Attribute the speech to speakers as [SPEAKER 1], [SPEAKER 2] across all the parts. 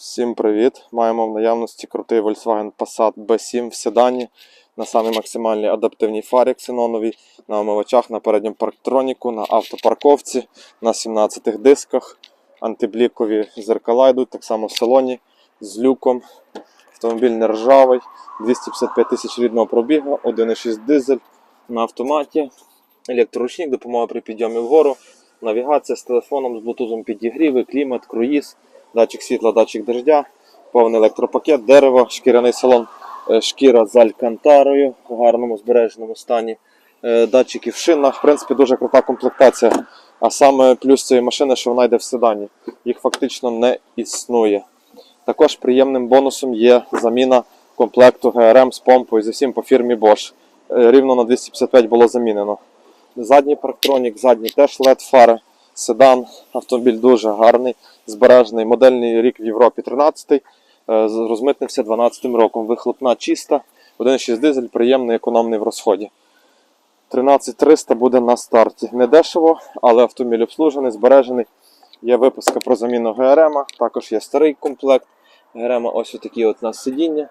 [SPEAKER 1] Всім привіт! Маємо в наявності крутий Volkswagen Passat B7 в седані на самій максимальній адаптивній фарі ксеноновій, на омивачах, на передньому парктроніку, на автопарковці, на 17 дисках, антиблікові зеркала йдуть, так само в салоні з люком. Автомобіль не ржавий, 255 тисяч рідного пробігу, 1,6 дизель на автоматі, електроручник, допомога при підйомі вгору, навігація з телефоном, з блутузом підігріви, клімат, круїз датчик світла, датчик дождя, повний електропакет, дерево, шкіряний салон, е, шкіра з алькантарою в гарному збереженому стані. Е, Датчики в шинах, в принципі, дуже крута комплектація. А саме плюс цієї машини, що вона йде в седані. Їх фактично не існує. Також приємним бонусом є заміна комплекту ГРМ з помпою зі всім по фірмі Bosch. Е, Рівно на 255 було замінено. Задній парктронік, задній теж LED фари. Седан, автомобіль дуже гарний, збережений. Модельний рік в Європі 13-й, е, розмитнився 12-м роком. Вихлопна чиста, 1,6 дизель, приємний, економний в розході. 13300 буде на старті. Не дешево, але автомобіль обслужений, збережений. Є виписка про заміну ГРМ, також є старий комплект. ГРМ ось такі от у нас сидіння.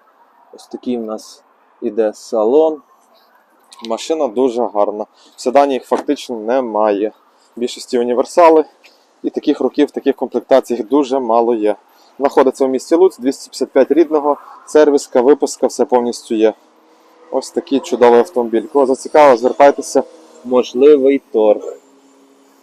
[SPEAKER 1] Ось такий у нас іде салон. Машина дуже гарна. В седані їх фактично немає. Більшості універсали. І таких років, таких комплектацій їх дуже мало є. Знаходиться в місті Луць, 255 рідного, сервіска, випуска, все повністю є. Ось такий чудовий автомобіль. Кого зацікавило, звертайтеся. Можливий торг.